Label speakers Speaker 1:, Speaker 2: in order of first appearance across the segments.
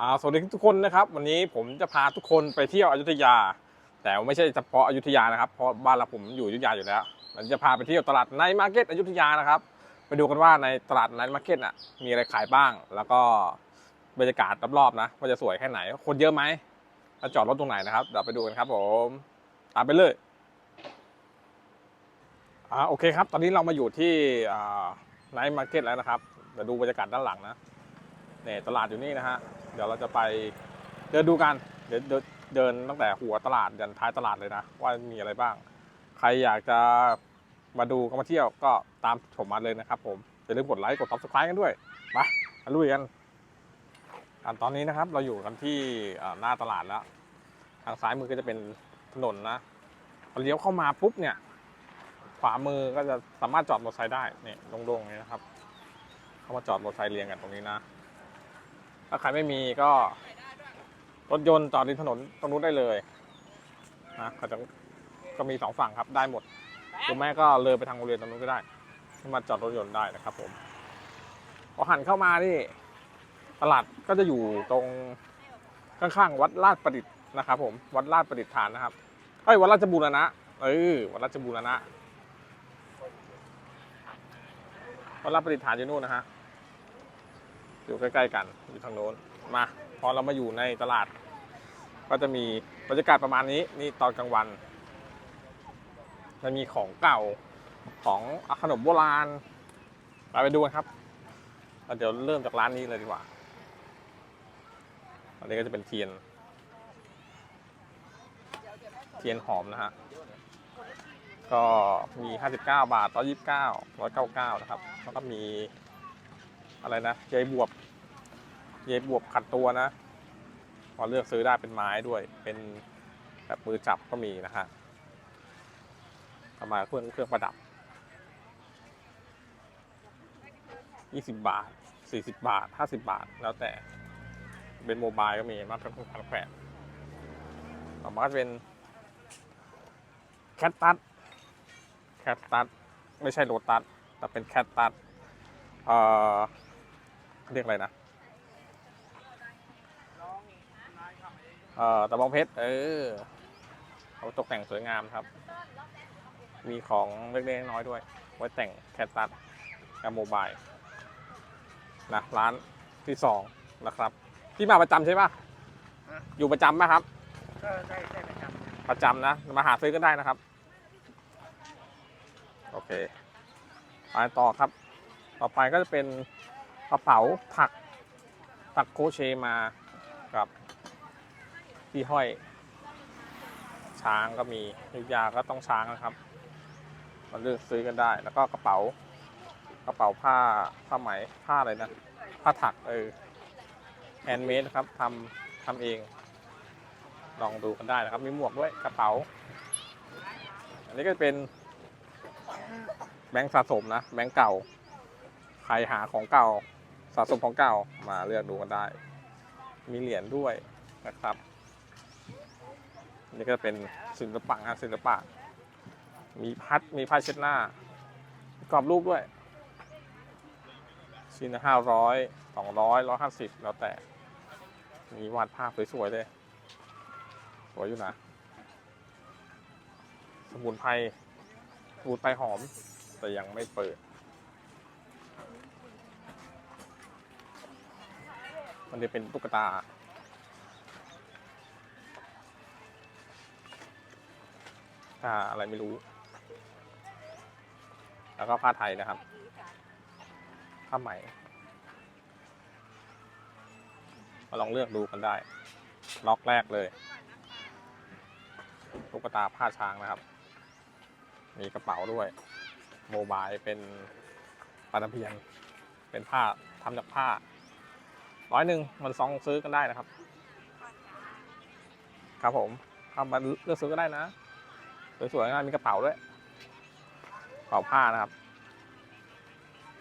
Speaker 1: อ่าสวัสดีทุกคนนะครับ วันนี้ผมจะพาทุกคนไปเที่ยวอยุธยา แต่ไม่ใช่เฉพาะอยุธยานะครับเพราะบ้านเราผมอยู่อยุธยาอยู่แล้วมันจะพาไปเที่ยวตลาดไนท์มาร์เก็ตอยุธยานะครับ ไปดูกันว่าในตลาดไนท์มาร์เก็ตน่ะมีอะไรขายบ้าง แล้วก็บรรยากาศรอบๆนะว่าจะสวยแค่ไหน คนเยอะไหมแล้วจอดรถตรงไหนนะครับเดี๋ยวไปดูกันครับผมตามไปเลยอ่าโอเคครับ ตอนนี้เรามาอยู่ที่ไนท์มาร์เก็ตแล้วนะครับเดี๋ยวดูบรรยากาศด้านหลังนะ เนี่ยตลาดอยู่นี่นะฮะ เดี๋ยวเราจะไปเดินดูกัน เดี๋ยวเดินตั้งแต่หัวตลาดยันท้ายตลาดเลยนะ ว่ามีอะไรบ้าง ใครอยากจะมาดูก็มาเที่ยวก็ตามผมมาเลยนะครับผมอย่าลืมกดไลค์กด subscribe กันด้วยมาลุยกันอะตอนนี้นะครับเราอยู่กันที่หน้าตลาดแล้ว ทางซ้ายมือก็จะเป็นถนนนะพอเลี้ยวเข้ามาปุ๊บเนี่ย ขวามือก็จะสามารถจอดมอเตอร์ไซค์ได้เนี่ยโล่งๆนี้นะครับ เข้ามาจอดมอเตอร์ไซค์เรียงกันตรงนี้นะ ถ้าใครไม่มีก็ รถยนต์จอดริมถนนตรงนู้นได้เลยนะก็จะก็มีสองฝั่งครับได้หมดหรือแม่ก็เลยไปทางโรงเรียนตรงนู้นก็ได้ให้มาจอดรถยนต์ได้นะครับ ผมพอหันเข้ามานี่ตลาดก็จะอยู่ตรงข้างๆวัดลาดประดิษฐ์นะครับ ผมวัดลาดประดิษฐานนะครับเอ้ยวัดราชบูรณะเออวัดราชบูรณะวัดลาดประดิษฐานอยู่นู่นนะฮะ อยู่ใกล้ๆกันอยู่ทางโน้นมาพอเรามาอยู่ในตลาด ก็จะมีบรรยากาศประมาณนี้นี่ตอนกลางวันมันมีของเก่าของขนมโบราณไปไปดูกันครับเดี๋ยวเริ่มจากร้านนี้เลยดีกว่า อันนี้ก็จะเป็นเทียน เทียนหอมนะฮะ ก็มี 59 บาท 129 199 นะครับ แล้วก็มี อะไรนะยายบวบยายบวบขัดตัวนะพอเลือกซื้อได้เป็นไม้ด้วย เป็นแบบมือจับก็มีนะฮะประมาณเครื่องเครื่องประดับ 20 บาท 40 บาท 50 บาท แล้วแต่ เป็นโมบายก็มีมาเป็นพันแขวนต่อมาก็จะเป็นแคทตัส แคทตัส ไม่ใช่โลตัส แต่เป็นแคทตัส เอ่อ เรียกอะไรนะเอ่อตะบองเพชร เออเขาตกแต่งสวยงามครับ มีของเล็กๆน้อยๆด้วย ไว้แต่งแคตตัสกับโมบายนะร้านที่สองนะครับพี่มาประจำใช่ปะอยู่ประจำไหมครับ
Speaker 2: ก็ได้ได้ประจ
Speaker 1: ประจำนะ มาหาซื้อก็ได้นะครับ โอเคไปต่อครับ ต่อไปก็จะเป็น กระเป๋าถักถักโคเชมากับที่ห้อย ช้างก็มียุยาก็ต้องช้างนะครับมาเลือกซื้อกันได้ แล้วก็กระเป๋ากระเป๋าผ้าผ้าไหมผ้าอะไรนะผ้าถักเออแฮนด์เมดครับทำทำเอง ลองดูกันได้นะครับ มีหมวกด้วยกระเป๋า อันนี้ก็เป็นแบงค์สะสมนะ แบงค์เก่า ใครหาของเก่า สะสมของเก่ามาเลือกดูกันได้ มีเหรียญด้วยนะครับ นี่ก็เป็นศิลปะงานศิลปะ มีพัดมีผ้าเช็ดหน้ากรอบรูปด้วยชิ้นละห้าร้อยสองร้อยร้อยห้าสิบแล้วแต่ มีวาดภาพสวยๆเลย สวยอยู่นะ สมุนไพรสมุนไพรหอม แต่ยังไม่เปิด มันจะเป็นตุ๊กตาผ้าอะไรไม่รู้ แล้วก็ผ้าไทยนะครับ ผ้าไหมมาลองเลือกดูกันได้ ล็อกแรกเลย ตุ๊กตาผ้าช้างนะครับ มีกระเป๋าด้วย โมบายเป็นปลาตะเพียน เป็นผ้าทำจากผ้า ร้อยหนึ่งมันซองซื้อกันได้นะครับ ครับผมเข้ามาเลือกซื้อก็ได้นะ สวยๆงานมีกระเป๋าด้วยกระเป๋าผ้านะครับ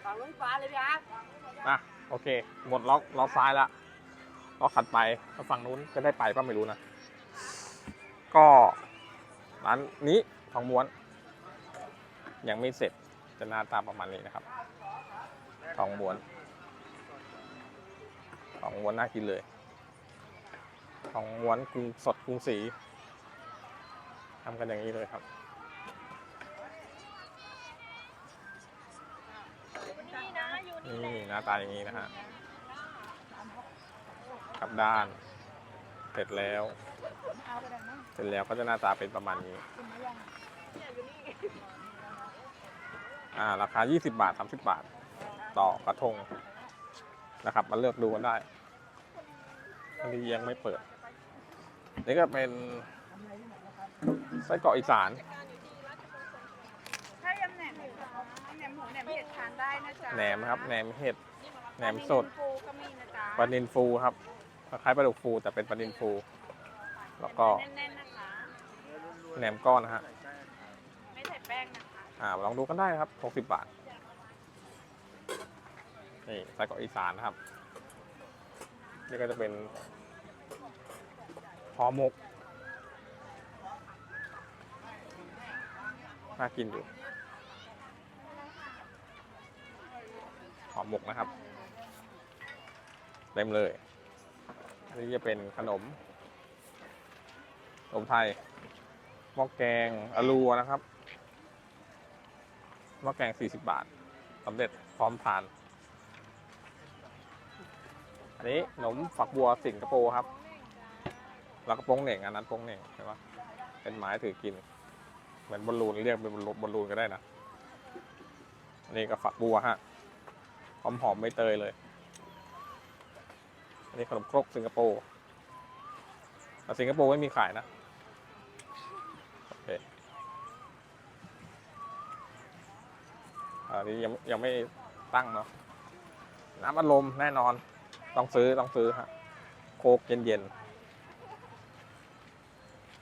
Speaker 1: ำ
Speaker 2: ฝั่งนู้นฟ้าเลยพี่อาร์ต
Speaker 1: อะโอเค หมดล็อกล็อกซ้ายแล้วล็อกขัดไปแล้วฝั่งนู้นจะได้ไปก็ไม่รู้นะ ก็ร้านนี้ทองม้วน ยังไม่เสร็จจะหน้าตาประมาณนี้นะครับ ทองม้วน ทองม้วนน่ากินเลย ของม้วนกรุงสดกรุงศรีทำกันอย่างนี้เลยครับ
Speaker 3: นี่นะอยู่นี่
Speaker 1: นี่หน้าตาอย่างนี้นะฮะกลับด้าน เสร็จแล้ว
Speaker 3: เส
Speaker 1: ร็จแล้วก็จะหน้าตาเป็นประมาณนี้
Speaker 3: กินมายัง
Speaker 1: อ่า ราคา 20 บาท 30 บาท ต่อกระทงนะครับ มาเลือกดูกันได้ อันนี้ยังไม่เปิด นี่ก็เป็นไส้กรอกอีสาน
Speaker 3: ถ้ายำแหนมหมูแหนมหมูแหนมเห็ดทานได้นะจ๊ะ
Speaker 1: แหนมนะครับ แหนมเห็ด แหนมสด
Speaker 3: ปลานิลฟูก็มีนะจ๊ะ
Speaker 1: ปลานินฟูครับ คล้ายๆปลาดุกฟูแต่เป็นปลานินฟู แล้วก็
Speaker 3: แน่นๆนะคะ
Speaker 1: แหนมก้อนนะฮะ
Speaker 3: ไม่ใส่แป้งนะคะ
Speaker 1: อ่าลองดูกันได้นะครับ 60 บาท นี่ไส้กรอกอีสานนะครับ นี่ก็จะเป็น หอหมกน่ากินอยู่หอหมกนะครับ เต็มเลย อันนี้จะเป็นขนม ขนมไทยหม้อแกงอลูนะครับหม้อแกง 40 บาทสำเร็จพร้อมทาน อันนี้ขนมฝักบัวสิงคโปร์ครับ แล้วก็โป้งเหน่งอันนั้นโป้งเหน่งใช่ปะเป็นไม้ถือกิน เหมือนบอลลูนเรียกเป็นบอลลูนก็ได้นะอันนี้ก็ฝักบัวฮะหอมหอมๆใบเตยเลย อันนี้ขนมครกสิงคโปร์แต่สิงคโปร์ไม่มีขายนะโอเคอันนี้ยังยังไม่ตั้งเนาะน้ำอัดลมแน่นอน ต้องซื้อต้องซื้อฮะโคกเย็นๆ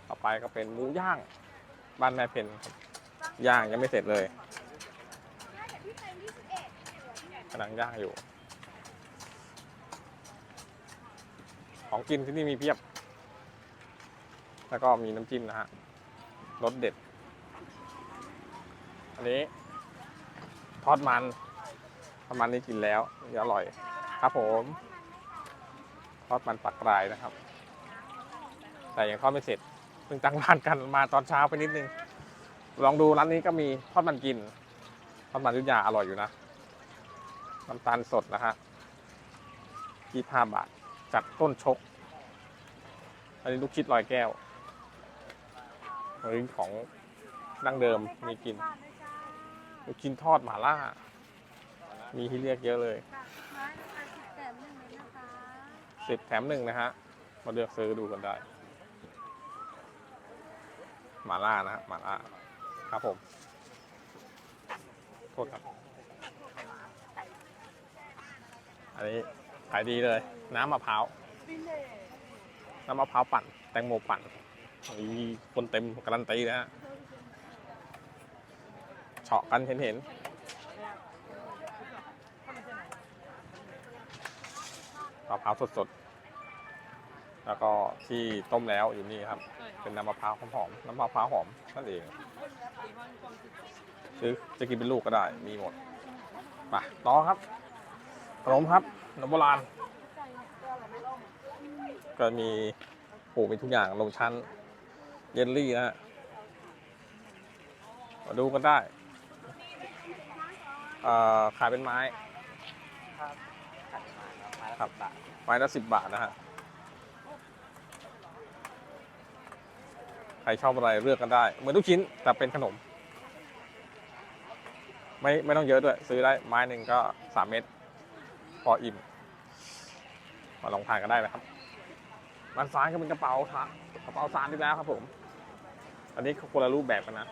Speaker 1: ต่อไปก็เป็นหมูย่างบ้านแม่เพนย่างยังไม่เสร็จเลยกำลังย่างอยู่ ของกินที่นี่มีเพียบ แล้วก็มีน้ำจิ้มนะฮะรสเด็ด อันนี้ ทอดมันทอดมันนี่กินแล้วอร่อย ครับผมทอดมันปักกรายนะครับ แต่ยังทอดไม่เสร็จ เพิ่งตั้งร้านกันมาตอนเช้าไปนิดนึง ลองดูร้านนี้ก็มีทอดมันกินทอดมันยุทยาอร่อยอยู่นะน้ำตาลสดนะฮะยี่ห้าบาทจากต้นชก อันนี้ลูกชิดลอยแก้วอันนี้ของดั้งเดิมมีกินลูกชิ้นทอดหม่าล่า มีที่เรียกเยอะเลย
Speaker 3: สิบแถมหนึ่งนะ
Speaker 1: ฮะ มาเลือกซื้อดูกันได้ หมาล่านะฮะหมาล่าครับผมโทษครับ อันนี้ขายดีเลย น้ำมะพร้าวน้ำมะพร้าวปั่น แตงโมปั่นมีคนเต็มการันตีนะฮะเฉาะกันเห็นเห็นมะพร้าวสดๆ แล้วก็ที่ต้มแล้วอยู่นี่ครับ เป็นน้ำมะพร้าวหอมๆน้ำมะพร้าวหอมนั่นเองซื้อจะกินเป็นลูกก็ได้ มีหมดไปต่อครับขนมครับขนมโบราณ ก็มีโอ้มีทุกอย่างลงชั้นเยลลี่นะฮะมาดูกันได้ขายเป็นไม้ครับไม้ละสิบบาทนะฮะ ใครชอบอะไรเลือกกันได้ เหมือนทุกชิ้นแต่เป็นขนม ไม่ไม่ต้องเยอะด้วย ซื้อได้ไม้หนึ่งก็สามเม็ดพออิ่ม มาลองทานกันได้นะครับมันซ้ายก็เป็นกระเป๋าค่ะกระเป๋าสารที่แล้วครับผม อันนี้คนละรูปแบบกันนะ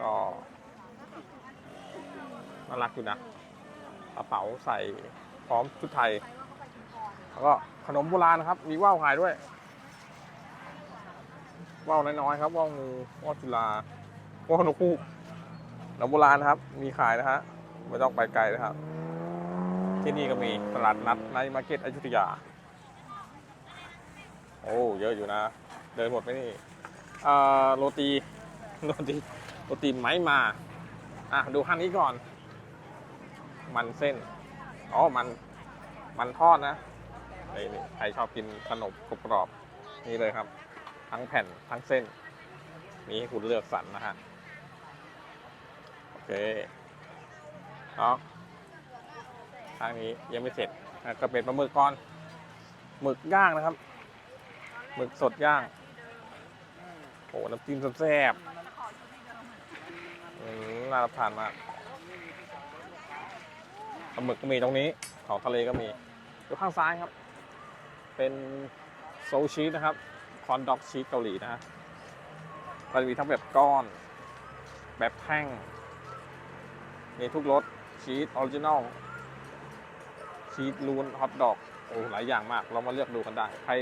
Speaker 1: ก็น่ารักอยู่นะกระเป๋าใส่พร้อมชุดไทย แล้วก็ขนมโบราณนะครับ มีว่าวขายด้วย ว่าวน้อยๆครับว่าวงูว่าวจุฬาว่าวนกฮูกขนมโบราณนะครับ มีขายนะฮะไม่ต้องไปไกลนะครับ ที่นี่ก็มีตลาดนัดในมาร์เก็ตอยุธยา โอ้เยอะอยู่นะ เดินหมดไหมนี่โรตีโรตีโรตีไม้มา อะดูขั้นนี้ก่อน มันเส้น อ๋อ มัน มันทอดนะนี่ใครชอบกินขนมกรอบนี่เลยครับ ทั้งแผ่นทั้งเส้น มีให้คุณเลือกสรรนะฮะ โอเคเนาะทางนี้ยังไม่เสร็จอะก็เป็นปลาหมึกก่อนหมึกย่างนะครับหมึกสดย่างโอ้น้ำจิ้มแซ่บน่ารับทานมากปลาหมึกก็มีตรงนี้ ของทะเลก็มีอยู่ข้างซ้ายครับ เป็นโซชีนะครับ คอนด็อกชีสเกาหลีนะฮะก็จะมีทั้งแบบก้อน แบบแท่ง มีทุกรสชีสออริจินอลชีสลูนฮอทดอกโอ้หลายอย่างมาก เรามาเลือกดูกันได้ ใคร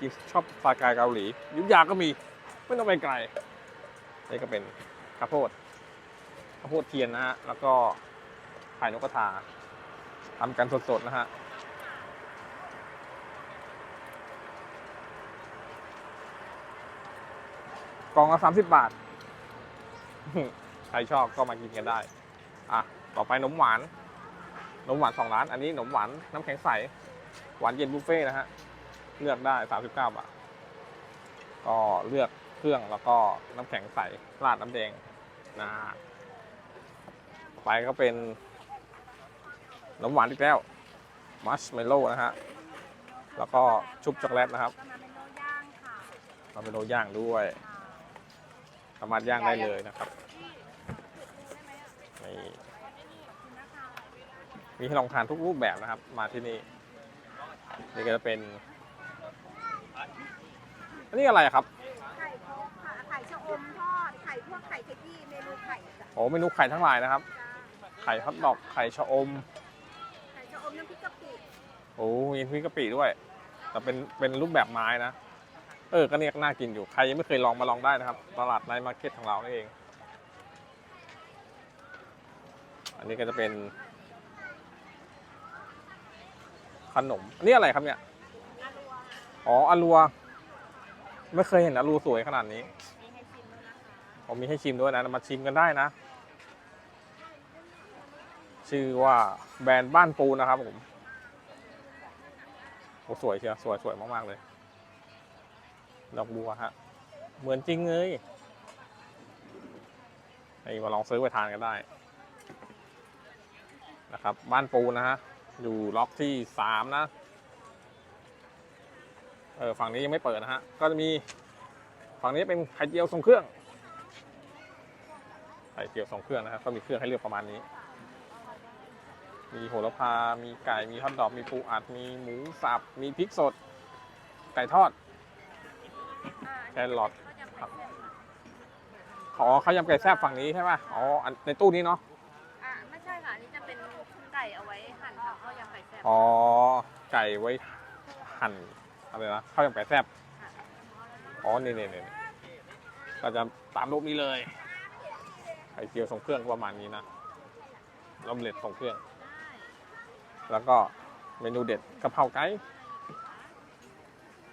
Speaker 1: กินชอบสไตล์เกาหลี ยุทธยาก็มี ไม่ต้องไปไกล นี่ก็เป็นข้าวโพดข้าวโพดเทียนนะฮะ แล้วก็ไข่นกกระทาทำกันสดๆนะฮะ กล่องละสามสิบบาท ใครชอบก็มากินกันได้ อะ ต่อไปนมหวาน นมหวานสองร้าน อันนี้นมหวานน้ำแข็งใส หวานเย็นบุฟเฟ่ต์นะฮะ เลือกได้สามสิบเก้าบาท ก็เลือกเครื่องแล้วก็น้ำแข็งใส ราดน้ำแดงนะฮะไปก็เป็นนมหวานอีกแล้ว มัชเมลโล่นะฮะ แล้วก็ชุบช็อกโกแลตนะครับ
Speaker 3: มาเป็นโนย่างค่ะ
Speaker 1: มาเป็นโรย่างด้วยามารถย่างได้เลยนะครับนี่มีให้ลองทานทุกรูปแบบนะครับ มาที่นี่นี่ก็จะเป็น อันนี้อะไรครับ
Speaker 3: ไข่ครกค่ะไข่ชะอมทอดไข่พวกไข่ขยี้เมนูไข่จ้ะ
Speaker 1: โอ้เมนูไข่ทั้งหลายนะครับ
Speaker 3: จ้า
Speaker 1: ไข่ฮอทดอกไข่ชะอม
Speaker 3: ไข่ชะอมน้ำพริกกะปิ
Speaker 1: โอ้มีพริกกะปิด้วย แต่เป็นเป็นรูปแบบไม้นะ เออ ก็เนี่ยน่ากินอยู่ ใครยังไม่เคยลองมาลองได้นะครับ ตลาดไนท์มาร์เก็ตของเรานี่เอง อันนี้ก็จะเป็น ขนม อันนี่อะไรครับเนี่ย
Speaker 3: อารัว
Speaker 1: อ๋ออารัว ไม่เคยเห็นอารัวสวยขนาดนี้
Speaker 3: มีให้ชิมด้วยนะคะ
Speaker 1: ผมมีให้ชิมด้วยนะ มาชิมกันได้นะ ชื่อว่าแบรนด์บ้านปูนะครับผม โอ้สวยเชียวสวยสวยมาก ๆ เลย ดอกบัวฮะ เหมือนจริงเลยนี่มาลองซื้อไปทานกันได้ นะครับ บ้านปูนะฮะ อยู่ล็อกที่สามนะ เออฝั่งนี้ยังไม่เปิดนะฮะ ก็จะมีฝั่งนี้เป็นไข่เจียวทรงเครื่อง ไข่เจียวทรงเครื่องนะครับ ก็มีเครื่องให้เลือกประมาณนี้ มีโหระพา มีไก่ มีฮอทดอก มีปูอัด มีหมูสับ มีพริกสด ไก่ทอด รอท
Speaker 3: ก็จะเป็นแบบ
Speaker 1: ขอข้าวยำไก่แซ่บฝั่งนี้ใช่ไหมอ๋ออันในตู้นี้เนาะ
Speaker 3: อ่าไม่ใช่ค่ะอันนี้จะเป็นไก่เอาไว้หั่นทำข้าวยำไก่แซ่บ
Speaker 1: อ๋อไก่ไว้หั่นอะไรนะข้าวยำไก่แซ่บอ๋อนี่นี่นี่ก็จะตามรูปนี้เลยไข่เจียวทรงเครื่องก็ประมาณนี้นะลำเล็ดทรงเครื่อง แล้วก็เมนูเด็ดกะเพราไก่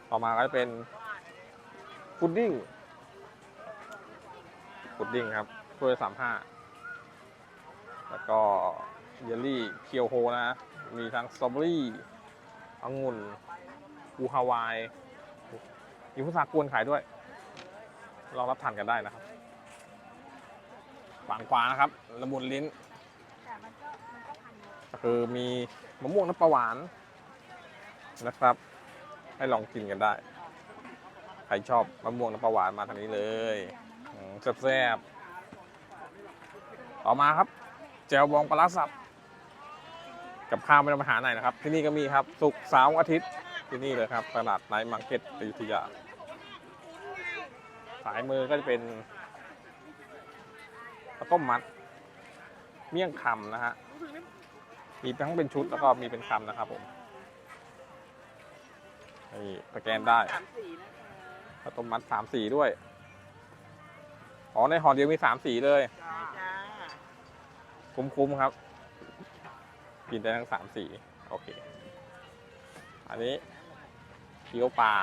Speaker 1: ต่อมาก็จะเป็น พุดดิ้งพุดดิ้งครับถ้วยสามห้าแล้วก็เยลลี่เคียวโฮนะ มีทั้งสตรอเบอรี่องุ่นบูฮาวายมีพุทรากวนขายด้วย ลองรับทานกันได้นะครับฝั่งขวานะครับละมุนลิ้น
Speaker 3: ก็
Speaker 1: คือมีมะม่วงน้ำปลาหวานนะครับ ให้ลองกินกันได้ รชอบมะม่วงน้ำปลาหวานมาทางนี้เลยแซ่บๆต่อมาครับ แจวบองปลารสับกับข้าวไม่ต้องไปหาไหนนะครับ ที่นี่ก็มีครับศุกเสาร์อาทิตย์ที่นี่เลยครับตลาดไนท์มาร์เก็ตอยุธยาสายมือก็จะเป็นข้าวต้มมัด เมี่ยงคำนะฮะมีทั้งเป็นชุดแล้วก็มีเป็นคำนะครับผมนี่สแกนได้ ข้าวต้มมัดสามสีด้วย อ๋อในห่อเดียวมีสามสีเลย
Speaker 2: จ้าจ้า
Speaker 1: คุ้มๆครับ กินได้ทั้งสามสีโอเค อันนี้เกี๊ยวปลา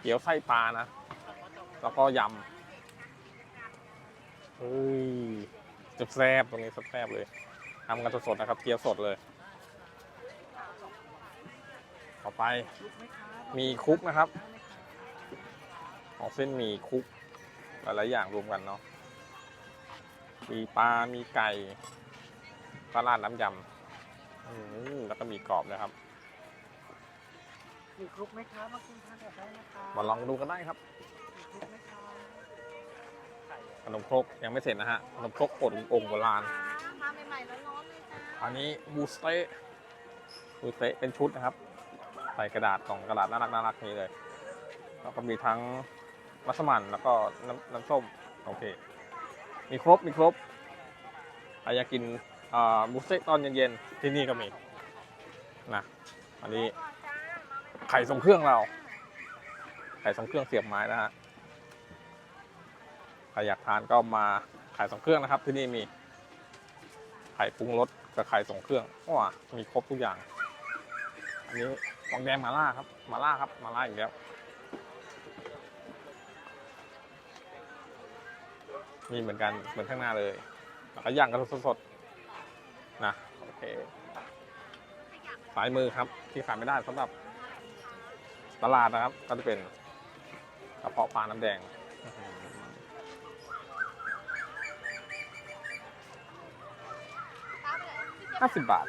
Speaker 1: เกี๊ยวไส้ปลานะ แล้วก็ยำเฮ้ยแซ่บๆตรงนี้แซ่บๆเลยทำกันสดๆนะครับ เกี๊ยวสดเลย ไป มีคุกนะครับของเส้นหมีคุกหลายๆอย่างรวมกันเนาะมีปลา มีไก่ปลาราดน้ำยำอืมแล้วก็มีกรอบนะครับ
Speaker 2: มีคลุกไหมครับมากินทานกับได้นะครับ
Speaker 1: มาลองดูกันได้ครับ
Speaker 2: มีคลุกไหมครับ
Speaker 1: ขนมครกยังไม่เสร็จนะฮะขนมครกอดองค์โบราณ
Speaker 3: มาใหม่ๆร้อนๆเลยจ้า
Speaker 1: อันนี้บูสเต้บูสเต้เป็นชุดนะครับ ใส่กระดาษกล่องกระดาษน่ารักน่ารักนี้เลย แล้วก็มีทั้งมัสมั่นแล้วก็น้ำน้ำส้มโอเค มีครบมีครบใครอยากกินบุสเต้ตอนเย็นๆที่นี่ก็มีนะอันนี้ไข่ทรงเครื่องเรา ไข่ทรงเครื่องเสียบไม้นะฮะใครอยากทานก็มาไข่ทรงเครื่องนะครับ ที่นี่มีไข่ปรุงรสกับไข่ส่งเครื่องว้ามีครบทุกอย่าง อันนี้ ฟองแดงมาล่าครับ มาล่าครับ มาล่าอีกแล้ว มีเหมือนกัน เหมือนข้างหน้าเลยแล้วก็ย่างกันสดๆนะ โอเค สายมือครับ ที่ขายไม่ได้สำหรับตลาดนะครับ ก็จะเป็นกระเพาะปลาน้ำแดงอื้อหือ50บาท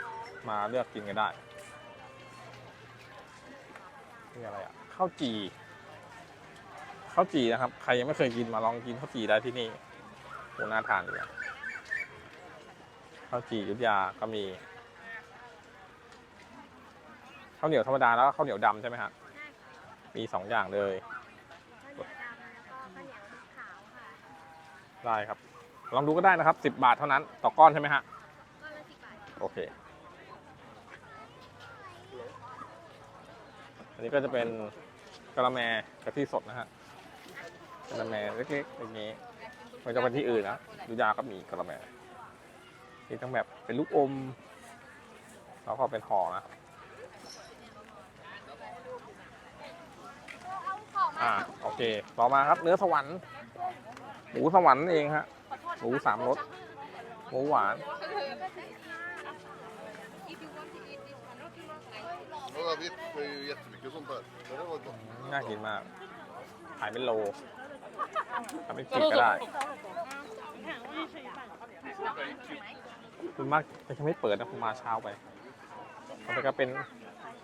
Speaker 1: มาเลือกกินกันได้ นี่อะไรอะข้าวจี่ข้าวจี่นะครับ ใครยังไม่เคยกินมาลองกินข้าวจี่ได้ที่นี่โหน่าทานเลยข้าวจี่อยุทธยาก็มีข้าวเหนียวธรรมดาแล้วก็ข้าวเหนียวดำใช่ไหมฮะมีสองอย่างเลย
Speaker 3: ข้าวเหนียวดำแล้วก็ข้าวเหนียวขาวค่ะ
Speaker 1: ได้ครับ ลองดูก็ได้นะครับ10บาทเท่านั้น ต่อก้อนใช่ไหมฮะ
Speaker 3: ก็ละสิบบาท
Speaker 1: โอเค อันนี้ก็จะเป็นกะละแมกะทิสดนะฮะกะละแมเล็กๆอย่างนี้ไม่จะเป็นที่อื่นนะดูยาก็มีกะละแมมีทั้งแบบเป็นลูกอม แล้วก็เป็นห่อนะอ่าโอเค ต่อมาครับเนื้อสวรรค์หมูสวรรค์เองฮะหมูสามรสหมูหวาน
Speaker 4: Ja, vitt får ju jättemycket sånt där. Men det var gott.
Speaker 1: น่ากินมาก ขายเป็นโลทำเป็นขีดก็ได้ คุณมากแต่ยังไม่เปิดนะผมมาเช้าไปมันก็เป็น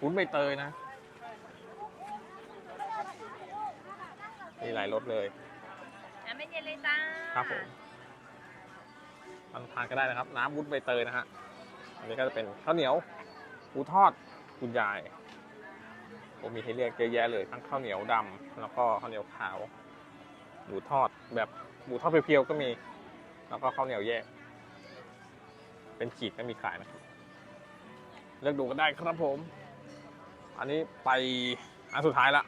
Speaker 1: วุ้นใบเตยนะ มีหลายรสเลย
Speaker 3: น้ำไม่เย็นเลยจ้า
Speaker 1: ครับผมมันทานก็ได้นะครับ น้ำวุ้นใบเตยนะฮะ อันนี้ก็จะเป็นข้าวเหนียวหมูทอด คุณยายผมมีให้เรียกเยอะแยะเลยทั้งข้าวเหนียวดำแล้วก็ข้าวเหนียวขาว หมูทอดแบบหมูทอดเพียวๆก็มี แล้วก็ข้าวเหนียวแยก เป็นขีดก็มีขายนะครับเลือกดูก็ได้ครับผม อันนี้ไปอันสุดท้ายละ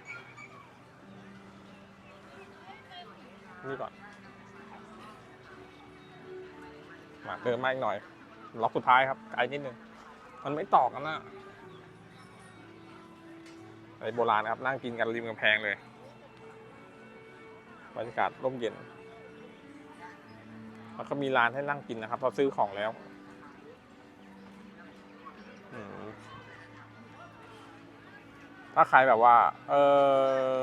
Speaker 1: นี่ก่อน มาเดินมาอีกหน่อย ล็อกสุดท้ายครับไกลนิดนึง มันไม่ต่อกันนะ ไอ้โบราณครับนั่งกินกันริมกำแพงเลยบรรยากาศร่มเย็น แล้วก็มีร้านให้นั่งกินนะครับพอซื้อของแล้วถ้าใครแบบว่า เออ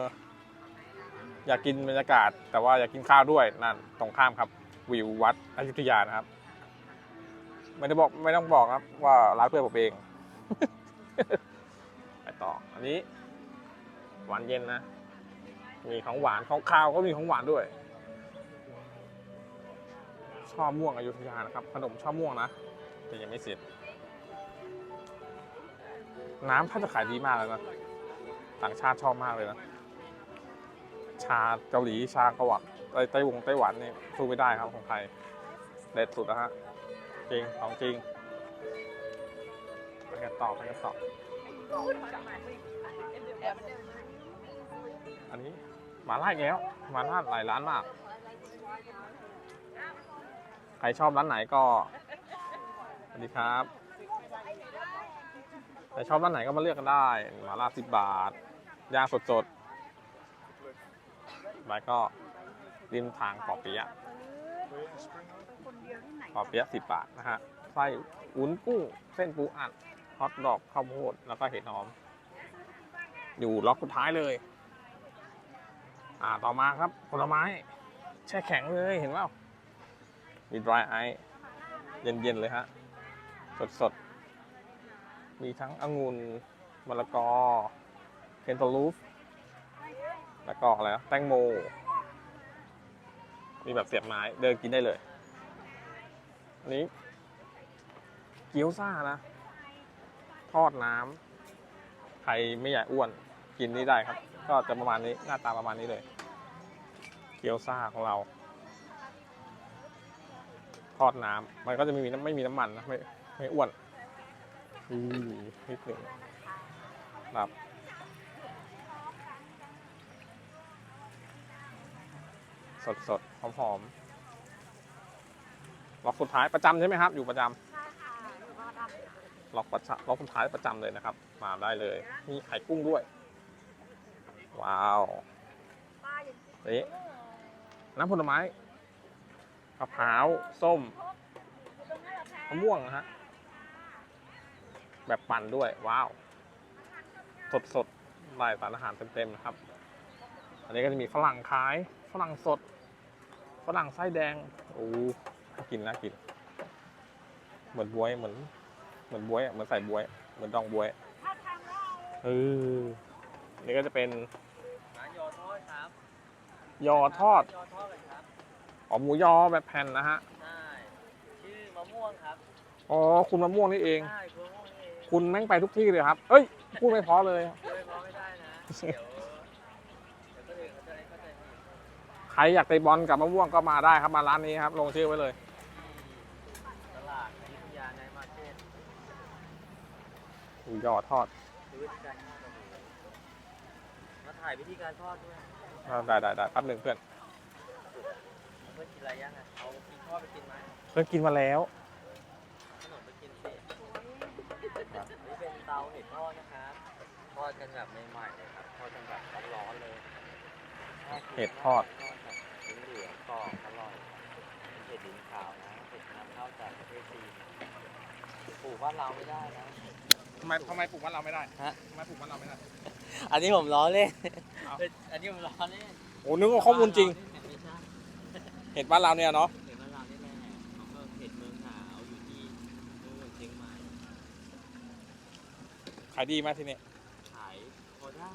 Speaker 1: อยากกินบรรยากาศ แต่ว่าอยากกินข้าวด้วยนั่นตรงข้ามครับ วิววัดอยุธยานะครับ ไม่ได้บอกไม่ต้องบอกครับ ว่าร้านเพื่อนผมเอง ไปต่อ อันนี้ หวานเย็นนะ มีของหวานของข้าวก็มีของหวานด้วยช่อม่วงอยุธยานะครับ ขนมช่อม่วงนะ แต่ยังไม่เสร็จ น้ำถ้าจะขายดีมากเลยนะ ต่างชาติชอบมากเลยนะ ชาเกาหลีชาเกาหลีไต้ไต้หวงไต้หวันนี่สู้ไม่ได้ครับของไทยเด็ดสุดนะฮะ จริงของจริงไปกันต่อไปกันต่อ อันนี้หมาล่าอีกแล้วหมาล่าหลายร้านมาก ใครชอบร้านไหนก็ สวัสดีครับ ใครชอบร้านไหนก็มาเลือกกันได้หมาล่าสิบบาท ย่างสดๆแล้วก็ริมทางปอเปี๊ยะปอเปี๊ยะสิบบาทนะฮะ ไส้วุ้นกุ้ง เส้นปูอัด ฮอทดอกข้าวโพด แล้วก็เห็ดหอม อยู่ล็อกสุดท้ายเลย อ่าต่อมาครับผลไม้แช่แข็งเลยเห็นเปล่ามี dry ice เย็นๆเลยฮะสดๆ มีทั้งองุ่นมะละกอเคนตาลูฟแล้วก็อะไรนะแตงโม มีแบบเสียบไม้เดินกินได้เลยอันนี้ เกี๊ยวซ่านะ ทอดน้ำใครไม่อยากอ้วนกินนี่ได้ครับ ก็จะประมาณนี้หน้าตาประมาณนี้เลย เกี๊ยวซ่าของเรา ทอดน้ำมันก็จะไม่มีน้ำไม่มีน้ำมันนะไม่ไม่อ้วนอือนิดหนึ่งครับสดสดหอมหอมล็อกสุดท้ายประจำใช่ไหมครับ อยู่ประจำ
Speaker 3: ใช่ค่ะห
Speaker 1: ล็อกประจำล็อกสุดท้ายประจำเลยนะครับ มาได้เลย มีไข่กุ้งด้วย ว้าว
Speaker 3: ป้าอย่าง
Speaker 1: นี่ น้ำผลไม้มะพร้าว ส้มมะม่วงนะฮะ แบบปั่นด้วย ว้าว สดสดๆได้สารอาหารเต็มๆนะครับ อันนี้ก็จะมีฝรั่งขาย ฝรั่งสด ฝรั่งไส้แดง โอ้กินน่ากิน เหมือนบวย เหมือน เหมือนบวย เหมือนใส่บวย เหมือนดองบวย
Speaker 3: เอ
Speaker 1: อนี่ก็จะเป็น
Speaker 5: ยอทอด
Speaker 1: ยอทอด
Speaker 5: เลยครับ
Speaker 1: อ๋อหมูยอแบบแผ่นนะฮะ
Speaker 5: ใช่ ชื่อมะม่วงครับ
Speaker 1: อ๋อคุณมะม่วงนี่เอง
Speaker 5: ใช่คุณมะม่วงนี่เอง
Speaker 1: คุณแม่งไปทุกที่เลยครับ เอ้ย พูดไม่เพอเลย
Speaker 5: เดี๋ยวไม่พอไม่ได้นะ เดี๋ยวเดี๋ยวก็เลยเขาจะได้เข้าใจผิด
Speaker 1: ใครอยากเตะบอลกับมะม่วงก็มาได้ครับมาร้านนี้ครับ ลงชื่อไว้เลย
Speaker 5: ตลาดอยุธยาในมาร์เก็ต
Speaker 1: หมูยอทอด
Speaker 5: ดูวิธีการทอดกันดูมาถ่ายวิธีการทอดด้วย
Speaker 1: ได้ได้ได้แป๊บหนึ่งเพื่อน
Speaker 5: เพื่อนกินอะไรยังอะเอากินทอดไปกินไหม
Speaker 1: เพื่อนกินมาแล้ว
Speaker 5: ขนมไปกินสินี่เป็นเตาเห็ดทอดนะครับทอดกันแบบใหม่ๆเลยครับทอดกันแบบร้อนๆเลย
Speaker 1: เห็ดทอด
Speaker 5: ทอดแบบเหลืองๆกรอบอร่อยเป็นเห็ดดินขาวนะเห็ดนำเข้าจากประเทศจีนปลูกบ้านเราไม่ได้นะ
Speaker 1: ทำไมทำไมปลูกบ้านเราไม่ได้
Speaker 5: ฮะ
Speaker 1: ทำไมปลูกบ้านเราไม่ได้
Speaker 5: อันนี้ผมล้อเล่น
Speaker 1: เอา
Speaker 5: อันนี้ผมล้อเล่น
Speaker 1: โอ้นึกว่าข้อมูลจริง
Speaker 5: ไม่ใช่
Speaker 1: เห็ดบ้านเราเนี่ยเนาะ
Speaker 5: เห็ดบ้านเราแน่ๆเขาก็เห็ดเมืองหนาวอยู่ที่นู่นเชียงใหม่
Speaker 1: ขายดีไหมที่นี่
Speaker 5: ขายพอได้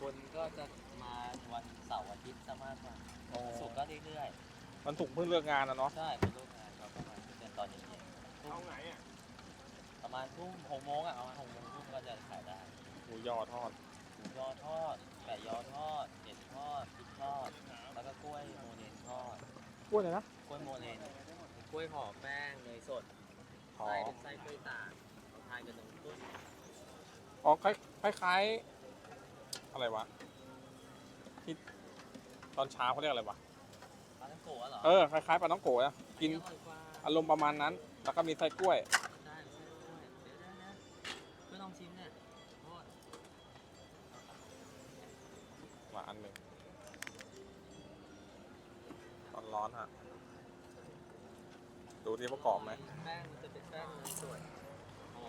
Speaker 5: คนก็จะมาวันเสาร์อาทิตย์ซะมากกว่าสุกร์ก็เรื่อย
Speaker 1: มันถูกเพิ่งเลิกงานนะเนาะ
Speaker 5: ๆใช่เป็นลูกงานเขาก็มาเป็นตอนเย็นๆทุ่มประ มาณทุ่มหกโมงอะประมาณหกโมงทุ่มก็จะขายได้
Speaker 1: หมูยอทอด
Speaker 5: หมูยอทอดไก่ยอทอดเห็ดทอดพริกทอด แล้วก็กล้วยโมเลนทอด
Speaker 1: กล้วยเลยนะ
Speaker 5: กล้วยโมเลนกล้วยห่อแป้งเนยสด
Speaker 1: อ๋อ
Speaker 5: ไส้เป็นไส้กล้วยตากเราทานกับนมข้น
Speaker 1: อ๋อคล้ายคล้ายๆอะไรวะที่ตอนเช้าเขาเรียกอะไรวะ
Speaker 5: ปลาทั้งโกะเหรอ
Speaker 1: เออคล้ายๆปลาต้องโกะนะกิน
Speaker 5: อร่อยกว่า
Speaker 1: อารมณ์ประมาณนั้น แล้วก็มีไส้กล้วย
Speaker 5: ใช่ใช่ใช่เดี๋ยวนะนะเพื่อนลองชิมเนี่ยโทษ
Speaker 1: มาอันหนึ่งร้อนๆฮะ ดูที่ประกอบไหม
Speaker 5: แป้งมันจะเป็นแป้งเนยสดโอ้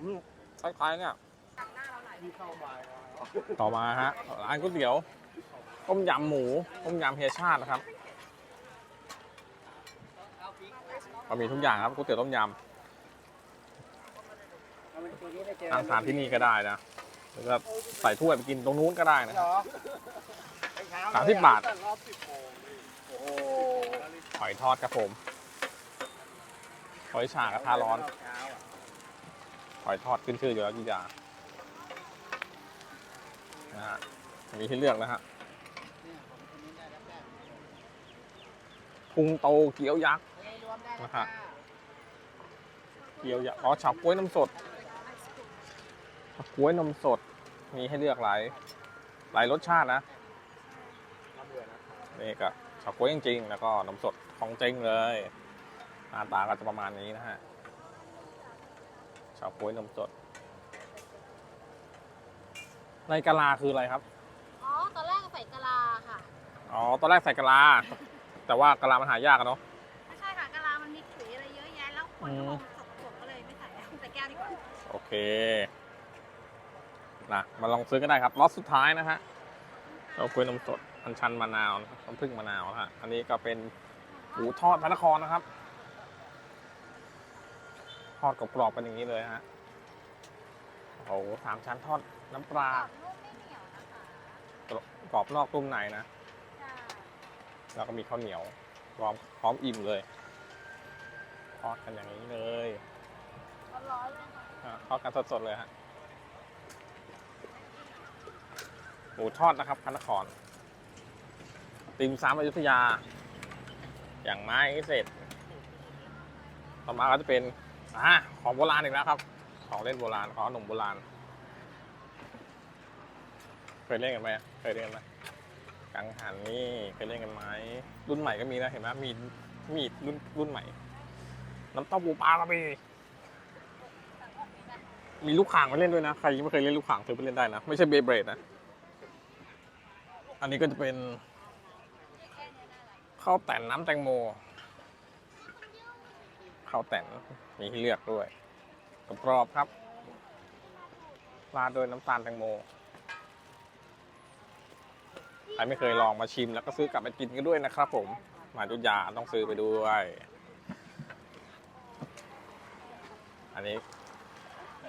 Speaker 1: อืมคล้ายๆเนี่ย
Speaker 3: ตัดหน้าเราหน่อย
Speaker 1: ต่อมาฮะร้านก๋วยเตี๋ยว ต้มยำหมูต้มยำเฮียชาตินะครับ
Speaker 5: ข้าวพริก
Speaker 1: ก็มีทุกอย่างครับก๋วยเตี๋ยวต้มยำนั่งทานที่นี่ก็ได้นะหรือว่าใส่ถ้วยไปกินตรงนู้นก็ได้นะครับ สามสิบบาทหอยทอดครับผมหอยฉากกระทะร้อนหอยทอดขึ้นชื่ออยู่แล้วจีจานะฮะมีให้เลือกนะฮะพุงโตเกี๊ยวยักษ์นะฮะเกี๊ยวยักษ์อ๋อฉาก๊วยนมสดเฉาก๊วยนมสด มีให้เลือกหลายหลายรสชาตินะ นี่ก็เฉาก๊วยจริง ๆ แล้วก็นมสดของจริงเลยหน้าตาก็จะประมาณนี้นะฮะเฉาก๊วยนมสด ในกะลาคืออะไรครับ
Speaker 3: อ๋อ ตอนแรกใส่กะลาค่ะ
Speaker 1: อ๋อ ตอนแรกใส่กะลา แต่ว่ากะลามันหายากอะเนาะ
Speaker 3: ไม่ใช่ค่ะกะลามันมีขุยอะไรเยอะแยะ แล้วคนก็คงสกปรกก็เลยไม่ใส่แล้วใส่แก้วดีกว่า
Speaker 1: โอเค นะ มาลองซื้อก็ได้ครับล็อตสุดท้ายนะฮะเราคุยนมสด อันชันมะนาวน้ำผึ้งมะนาวนะฮะอันนี้ก็เป็นหมูทอดพระนครนะครับ ทอดกรอบๆเป็นอย่างนี้เลยฮะโอ้โหสามชั้นทอดน้ำปลากรอบนอกนุ่มในนะแล้วก็มีข้าวเหนียวพร้อมพร้อมอิ่มเลย ทอดกันอย่างนี้เลยอะทอดกันสดๆเลยฮะหมูทอดนะครับพระนคร ติมซามอยุธยา อย่างไม้เสร็จ ต่อมาก็จะเป็นอ่าของโบราณอีกแล้วครับ ของเล่นโบราณของขนมโบราณ เคยเล่นกันไหมเคยเล่นกันไหมกังหันนี่เคยเล่นกันไหมรุ่นใหม่ก็มีนะเห็นไหมมีมีดรุ่นรุ่นใหม่ น้ำเต้าปูปลาก็มีมีลูกข่างมาเล่นด้วยนะ ใครยังไม่เคยเล่นลูกข่างซื้อไปเล่นได้นะ ไม่ใช่เบย์เบรดนะ อันนี้ก็จะเป็น ข้าวแต่นน้ำแตงโมข้าวแต่นมีให้เลือกด้วยกรอบครับราดด้วยน้ำตาลแตงโมใครไม่เคยลองมาชิมแล้วก็ซื้อกลับไปกินกันด้วยนะครับผม มาดุยาต้องซื้อไปด้วย อันนี้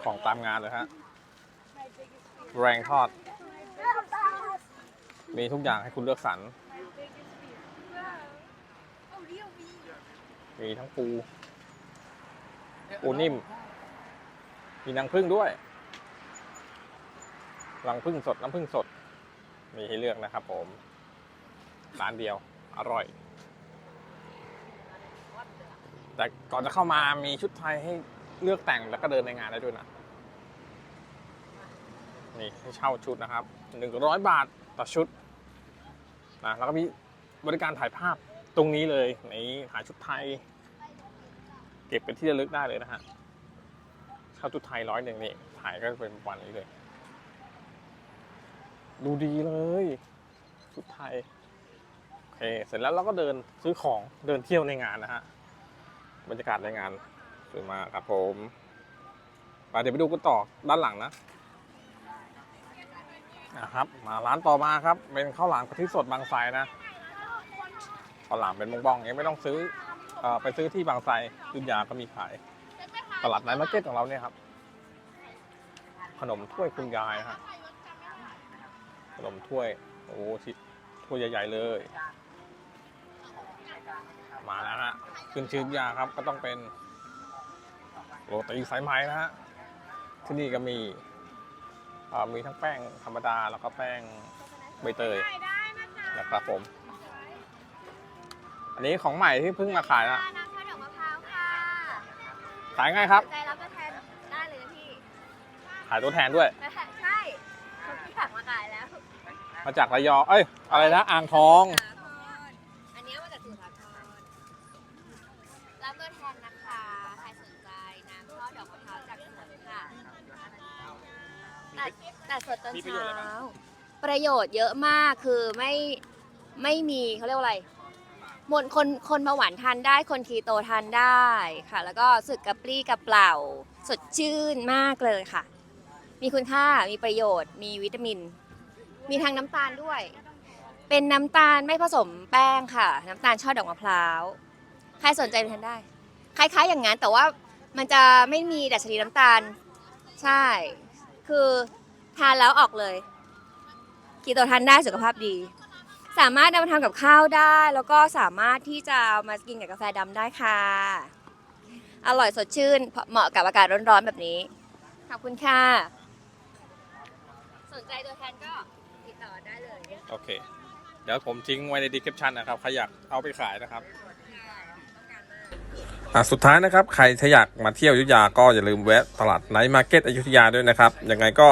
Speaker 1: ของตามงานเลยฮะ แรงทอด มีทุกอย่างให้คุณเลือกสรร มีทั้งปู ปูนิ่ม มีน้ำผึ้งด้วยรังผึ้งสดน้ำผึ้งสด มีให้เลือกนะครับผม ร้านเดียว อร่อย แต่ก่อนจะเข้ามามีชุดไทยให้เลือกแต่งแล้วก็เดินในงานได้ด้วยนะ นี่ให้เช่าชุดนะครับหนึ่งร้อยบาทต่อชุดนะแล้วก็มีบริการถ่ายภาพตรงนี้เลยนี่ถ่ายชุดไทย เก็บเป็นที่ระลึกได้เลยนะฮะเช่าชุดไทยร้อยหนึ่งนี่ถ่ายก็เป็นวันนี้เลย ดูดีเลยชุดไทยโอเคเสร็จแล้วเราก็เดินซื้อของเดินเที่ยวในงานนะฮะบรรยากาศในงานสวยมากครับผมไปเดี๋ยวไปดูกันต่อด้านหลังนะนะครับมาร้านต่อมาครับ เป็นข้าวหลามกะทิสดบางไทรนะข้าวหลามเป็นบองๆอย่างไม่ต้องซื้อ เออไปซื้อที่บางไทรยุทธยาก็มีขาย ตลาดไนท์มาร์เก็ตของเราเนี่ยครับ ขนมถ้วยคุณยายนะฮะขนมถ้วย โอ้โหชิถ้วยใหญ่ๆเลย มาแล้วฮะขึ้นชื่อยาครับก็ต้องเป็นโรตีสายไหมนะฮะที่นี่ก็มีเอ่อมีทั้งแป้งธรรมดาแล้วก็แป้งใบเตยนะครับผม อันนี้ของใหม่ที่เพิ่งมาขายนะ
Speaker 3: น้ำข้าวดอกมะพร้าวค่ะ
Speaker 1: ขายไงครับ
Speaker 3: ใจรับตัวแทนได้เลยนะพี่
Speaker 1: ขายตัวแทนด้วย
Speaker 3: ใช่เขาที่ถักมาขายแล้ว
Speaker 1: มาจากระยองเอ้ยอะไรนะอ่างทอง
Speaker 3: อันนี้มาจากสุสาครรับตัวแทนนะคะใครสนใจน้ำข้าวดอกมะพร้าวจากสวนค่ะตัดตัดสดตอน
Speaker 1: มีประโยชน์อะไร
Speaker 3: เช้า
Speaker 1: บ้าง
Speaker 3: ประโยชน์เยอะมากคือไม่ไม่มีเขาเรียกว่าอะไร หมดคนคนเบาหวานทานได้คนคีโตทานได้ค่ะ แล้วก็สึกกระปรี้กระเปล่า สดชื่นมากเลยค่ะ มีคุณค่ามีประโยชน์ มีวิตามิน มีทางน้ำตาลด้วย เป็นน้ำตาลไม่ผสมแป้งค่ะ น้ำตาลช่อดอกมะพร้าวใครสนใจไปทานได้ คล้ายๆ อย่างนั้นแต่ว่ามันจะไม่มีดัชนีน้ำตาล ใช่ คือทานแล้วออกเลย กีโตทานได้สุขภาพดี สามารถนำมาทำกับข้าวได้ แล้วก็สามารถที่จะเอามากินกับกาแฟดำได้ค่ะ อร่อยสดชื่นเหมาะกับอากาศร้อนๆแบบนี้ ขอบคุณค่ะ สนใจตัวแทนก็ติดต่อได้เลย
Speaker 1: โอเค เดี๋ยวผมทิ้งไว้ในดีคริปชันนะครับใครอยากเอาไปขายนะครับอะสุดท้ายนะครับ ใครถ้าอยากมาเที่ยวอยุธยาก็อย่าลืมแวะตลาดไนท์มาร์เก็ตอยุธยาด้วยนะครับ ยังไงก็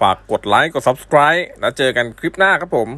Speaker 1: ฝากกดไลค์กด subscribe แล้วเจอกันคลิปหน้าครับผม